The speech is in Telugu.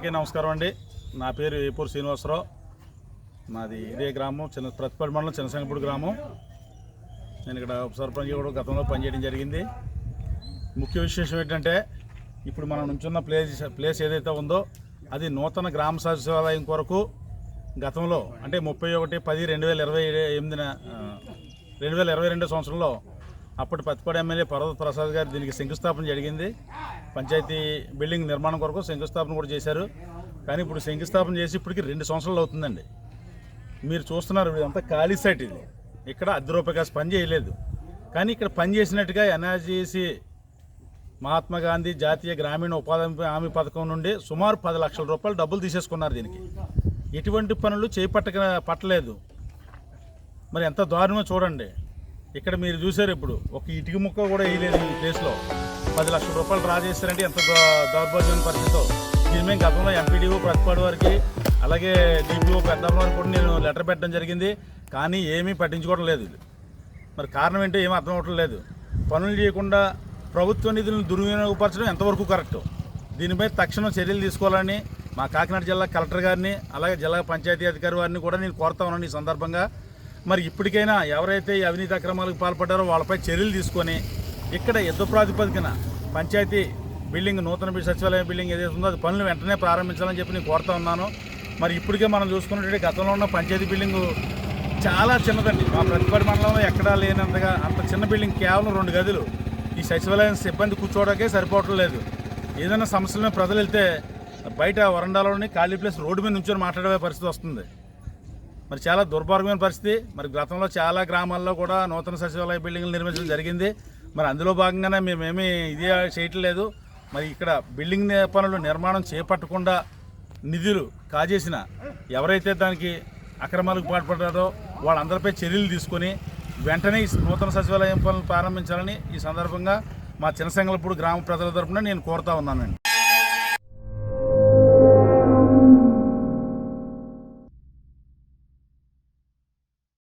అందరికీ నమస్కారం అండి. నా పేరు ఏపూర్ శ్రీనివాసరావు. నాది ఇదే గ్రామం చిన్న ప్రతిపాటి మండలం చిన్నసంగపూడి గ్రామం. నేను ఇక్కడ ఉప సర్పంచ్ కూడా గతంలో పనిచేయడం జరిగింది. ముఖ్య విశేషం ఏంటంటే ఇప్పుడు మనం నుంచున్న ప్లేస్ ప్లేస్ ఏదైతే ఉందో అది నూతన గ్రామ సచివాలయం కొరకు గతంలో అంటే ముప్పై ఒకటి పది రెండు వేల ఇరవై ఎనిమిదిన రెండు వేల ఇరవై రెండో సంవత్సరంలో అప్పటి పత్తిపాడు ఎమ్మెల్యే పర్వత ప్రసాద్ గారు దీనికి శంకుస్థాపన జరిగింది. పంచాయతీ బిల్డింగ్ నిర్మాణం కొరకు శంకుస్థాపన కూడా చేశారు. కానీ ఇప్పుడు శంకుస్థాపన చేసి ఇప్పటికి రెండు సంవత్సరాలు అవుతుందండి. మీరు చూస్తున్నారు ఇదంతా ఖాళీ సైట్ ఇది. ఇక్కడ అర్ధ రూపాయి పని చేయలేదు. కానీ ఇక్కడ పని చేసినట్టుగా ఎన్ఆర్జీసీ మహాత్మా గాంధీ జాతీయ గ్రామీణ ఉపాధి హామీ పథకం నుండి సుమారు పది లక్షల రూపాయలు డబ్బులు తీసేసుకున్నారు దీనికి. ఎటువంటి పనులు చేపట్టక పట్టలేదు. మరి ఎంత దారుణమో చూడండి. ఇక్కడ మీరు చూసారు ఇప్పుడు. ఒక ఇటుక ముక్క కూడా వేయలేదు ఈ ప్లేస్లో పది లక్షల రూపాయలు డ్రా చేస్తారంటే ఎంత దా- దౌర్భాగ్యమైన పరిస్థితితో దీని మేము గతంలో ఎంపీడీఓ ప్రతిపాడు వారికి అలాగే డిపిఓ పెద్దమ్మ వారికి కూడా నేను లెటర్ పెట్టడం జరిగింది. కానీ ఏమీ పట్టించుకోవడం లేదు మరి కారణం ఏంటో ఏమీ అర్థం అవ్వటం లేదు. పనులు చేయకుండా ప్రభుత్వ నిధులను దుర్వినియోగపరచడం ఎంతవరకు కరెక్ట్? దీనిపై తక్షణం చర్యలు తీసుకోవాలని మా కాకినాడ జిల్లా కలెక్టర్ గారిని అలాగే జిల్లా పంచాయతీ అధికారి వారిని కూడా నేను కోరుతా ఉన్నాను ఈ సందర్భంగా. మరి ఇప్పటికైనా ఎవరైతే ఈ అవినీతి అక్రమాలకు పాల్పడ్డారో వాళ్ళపై చర్యలు తీసుకొని ఇక్కడ యుద్ధ ప్రాతిపదికన పంచాయతీ బిల్డింగ్ నూతన బి- సచివాలయం బిల్డింగ్ ఏదైతే ఉందో అది పనులు వెంటనే ప్రారంభించాలని చెప్పి నేను కోరుతా ఉన్నాను. మరి ఇప్పటికే మనం చూసుకున్నట్టు గతంలో ఉన్న పంచాయతీ బిల్డింగు చాలా చిన్నదండి. మా ప్రతిపడి మండలంలో ఎక్కడా లేనంతగా అంత చిన్న బిల్డింగ్ కేవలం రెండు గదులు. ఈ సచివాలయం సిబ్బంది కూర్చోవడానికే సరిపోవటం లేదు. ఏదైనా సమస్యల మీద ప్రజలు వెళ్తే బయట వరండాలోని ఖాళీ ప్లేస్ రోడ్డు మీద నుంచొని మాట్లాడే పరిస్థితి వస్తుంది. మరి చాలా దుర్భాగ్యమైన పరిస్థితి. మరి గతంలో చాలా గ్రామాల్లో కూడా నూతన సచివాలయ బిల్డింగ్లు నిర్మించడం జరిగింది. మరి అందులో భాగంగానే మేమేమీ ఇది చేయట్లేదు మరి ఇక్కడ బిల్డింగ్ ని- పనులు నిర్మాణం చేపట్టకుండా నిధులు కాజేసిన ఎవరైతే దానికి అక్రమాలకు పాల్పడ్డారో వాళ్ళందరిపై చర్యలు తీసుకొని వెంటనే ఈ నూతన సచివాలయం పనులు ప్రారంభించాలని ఈ సందర్భంగా మా చిన్నసంగలపూడి గ్రామ ప్రజల తరపున నేను కోరుతా ఉన్నానండి.